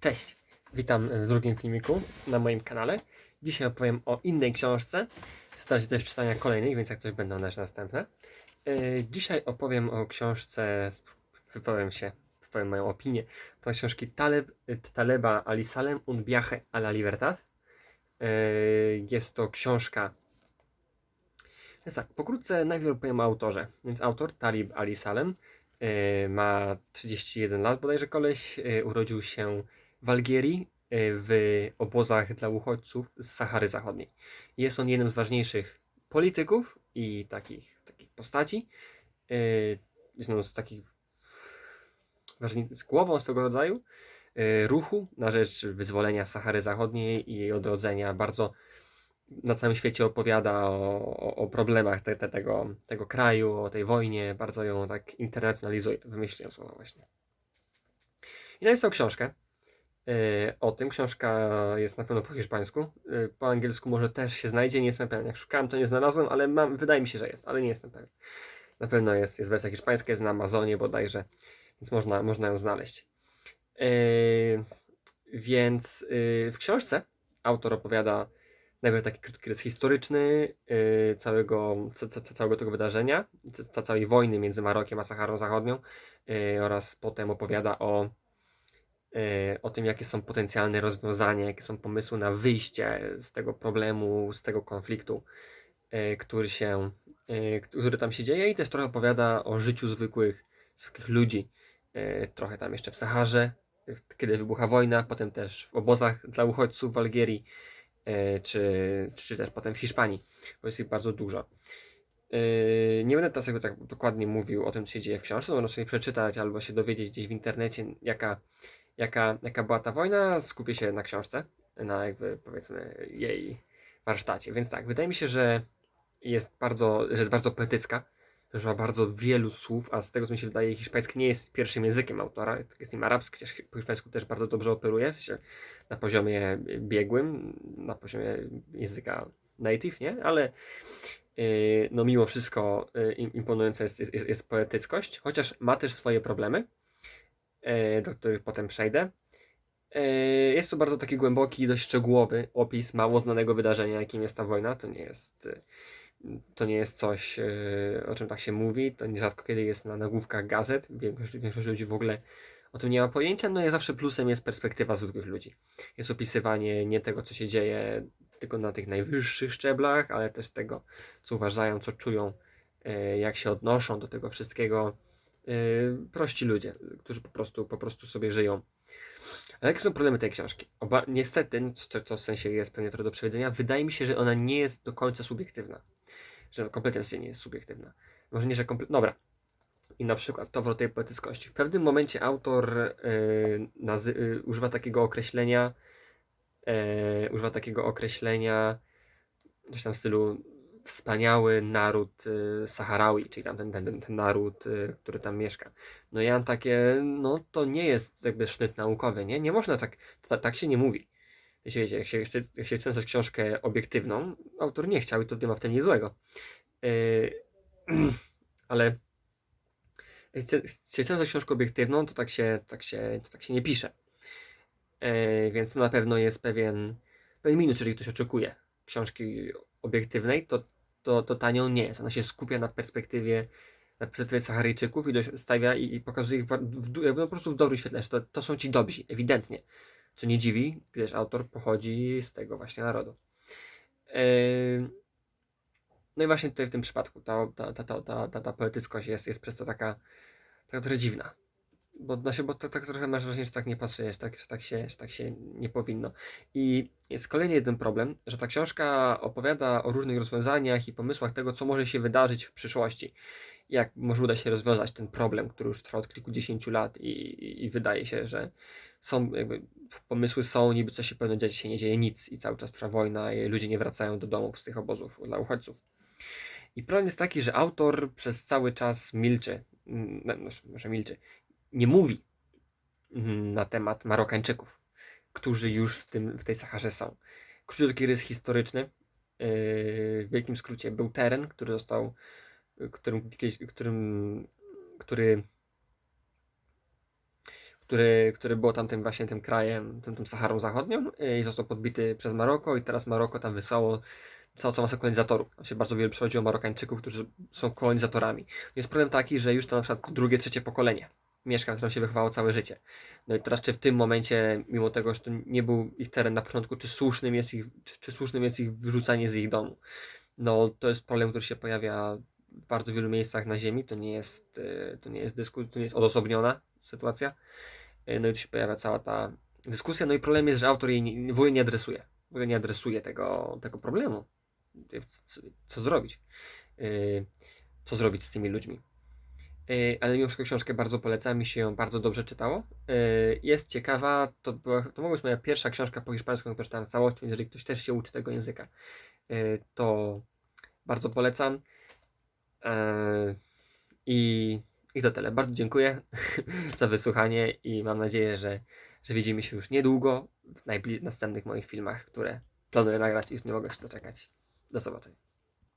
Cześć, witam w drugim filmiku na moim kanale. Dzisiaj opowiem o innej książce. Się też czytania kolejnych, więc jak coś będą też następne. Yy, Dzisiaj opowiem o książce, wypowiem się, wypowiem moją opinię. To książki Taleb, Taleba Ali Salem und Viaje a la Libertad. Yy, Jest to książka więc tak, pokrótce najpierw opowiem o autorze. Więc autor, Talib Ali Salem, yy, ma 31 lat bodajże koleś, urodził się w Algierii yy, w obozach dla uchodźców z Sahary Zachodniej. Jest on jednym z ważniejszych polityków i takich, takich postaci. Yy, Jest on z takich z głową swego rodzaju yy, ruchu na rzecz wyzwolenia Sahary Zachodniej i jej odrodzenia. Bardzo na całym świecie opowiada o, o, problemach te, te, tego, tego kraju, o tej wojnie, bardzo ją tak internacjonalizuje, wymyśliłem słowo właśnie. I napisał książkę o tym. Książka jest na pewno po hiszpańsku. Yy, po angielsku może też się znajdzie, nie jestem pewien. Jak szukałem, to nie znalazłem, ale mam, wydaje mi się, że jest, ale nie jestem pewien. Na pewno jest, jest wersja hiszpańska, jest na Amazonie bodajże, więc można, można ją znaleźć. Yy, więc w książce autor opowiada najpierw taki krótki rys historyczny całego, ca, ca, całego tego wydarzenia, ca, całej wojny między Marokiem a Saharą Zachodnią oraz potem opowiada o, o tym, jakie są potencjalne rozwiązania, jakie są pomysły na wyjście z tego problemu, z tego konfliktu, yy, który się, yy, który tam się dzieje i też trochę opowiada o życiu zwykłych, zwykłych ludzi, trochę tam jeszcze w Saharze, kiedy wybucha wojna, potem też w obozach dla uchodźców w Algierii, czy, czy też potem w Hiszpanii, bo jest ich bardzo dużo. Nie będę teraz tak dokładnie mówił o tym, co się dzieje w książce, można sobie przeczytać albo się dowiedzieć gdzieś w internecie, jaka, jaka, jaka była ta wojna. Skupię się na książce, na jakby powiedzmy jej warsztacie. Więc tak, wydaje mi się, że jest bardzo, że jest bardzo poetycka, że ma bardzo wielu słów, a z tego co mi się wydaje, hiszpański nie jest pierwszym językiem autora, jest nim arabski, chociaż po hiszpańsku też bardzo dobrze operuje, sensie na poziomie biegłym, na poziomie języka native, nie? Ale yy, no mimo wszystko im- imponująca jest, jest, jest, poetyckość, chociaż ma też swoje problemy, do których potem przejdę. Yy, Jest to bardzo taki głęboki, dość szczegółowy opis mało znanego wydarzenia, jakim jest ta wojna. To nie jest, yy, to nie jest coś, o czym tak się mówi. To nierzadko kiedy jest na nagłówkach gazet. Większość, większość ludzi w ogóle o tym nie ma pojęcia. No i zawsze plusem jest perspektywa zwykłych ludzi. Jest opisywanie nie tego, co się dzieje tylko na tych najwyższych szczeblach, ale też tego, co uważają, co czują, jak się odnoszą do tego wszystkiego. Yy, Prości ludzie, którzy po prostu, po prostu sobie żyją. Ale jakie są problemy tej książki? Oba, niestety, no, co, co w sensie jest pewnie trochę do przewidzenia, wydaje mi się, że ona nie jest do końca subiektywna. Że kompletnie nie jest subiektywna. Może nie, że kompletnie. Dobra. I na przykład to tej poetyckości. W pewnym momencie autor yy, nazy- yy, używa takiego określenia, yy, używa takiego określenia, coś tam w stylu wspaniały naród yy, Saharaui, czyli tam ten, ten, ten, naród, yy, który tam mieszka. No ja mam takie, no to nie jest jakby sznyt naukowy, nie? Nie można tak, ta, tak się nie mówi. Wiecie, wiecie, jak się chce, jak się chce książkę obiektywną, autor nie chciał i to nie ma w tym nic złego. Yy, ale jak chce, chce książkę obiektywną, to tak się, tak się, tak się nie pisze. Yy, więc to na pewno jest pewien, pewien minus, jeżeli ktoś oczekuje książki obiektywnej, to, to, to tanią nie jest. Ona się skupia na perspektywie na perspektywie Saharyjczyków i stawia i, i pokazuje ich w, w, jakby po prostu w dobrym świetle, że to, to są ci dobrzy, ewidentnie. Co nie dziwi, gdyż autor pochodzi z tego właśnie narodu. Yy, no i właśnie tutaj w tym przypadku ta, ta, ta, ta, ta, ta, ta poetyckość jest, jest przez to taka, taka trochę dziwna. Bo, znaczy, bo to, tak trochę masz wrażenie, że tak nie pasuje, że tak, że, tak się, że tak się nie powinno. I jest kolejny jeden problem, że ta książka opowiada o różnych rozwiązaniach i pomysłach tego, co może się wydarzyć w przyszłości. Jak może uda się rozwiązać ten problem, który już trwa od kilkudziesięciu lat i, i, i wydaje się, że są jakby pomysły są, niby coś się powinno dziać, się nie dzieje nic i cały czas trwa wojna i ludzie nie wracają do domów z tych obozów dla uchodźców. I problem jest taki, że autor przez cały czas milczy, mm, no, może milczy, nie mówi mm, na temat Marokańczyków, którzy już w, tym, w tej Saharze są. Krótki rys historyczny, yy, w wielkim skrócie, był teren, który został, którym, którym, który który, który był tamtym właśnie tym krajem, tym, tym Saharą Zachodnią y, i został podbity przez Maroko i teraz Maroko tam wysłało całą, całą masę kolonizatorów. Tam się bardzo wiele przychodziło Marokańczyków, którzy są kolonizatorami. Jest problem taki, że już to na przykład drugie, trzecie pokolenie mieszka, w którym się wychowało całe życie. No i teraz czy w tym momencie, mimo tego, że to nie był ich teren na początku, czy słusznym jest ich, czy, czy słusznym jest ich wyrzucanie z ich domu? No to jest problem, który się pojawia w bardzo wielu miejscach na ziemi. To nie jest, y, to nie jest dyskusja, to nie jest odosobniona sytuacja. Y, No i tu się pojawia cała ta dyskusja. No i problem jest, że autor jej nie, w ogóle nie adresuje. W ogóle nie adresuje tego, tego problemu. Co, co zrobić? Y, Co zrobić z tymi ludźmi? Y, Ale mimo wszystko książkę bardzo polecam, mi się ją bardzo dobrze czytało. Y, Jest ciekawa, to, była, to mogła być moja pierwsza książka po hiszpańsku, którą przeczytałem w całości, jeżeli ktoś też się uczy tego języka, y, to bardzo polecam. E, I, I to tyle. Bardzo dziękuję za wysłuchanie i mam nadzieję, że, że widzimy się już niedługo w następnych moich filmach, które planuję nagrać i już nie mogę się doczekać. Do zobaczenia.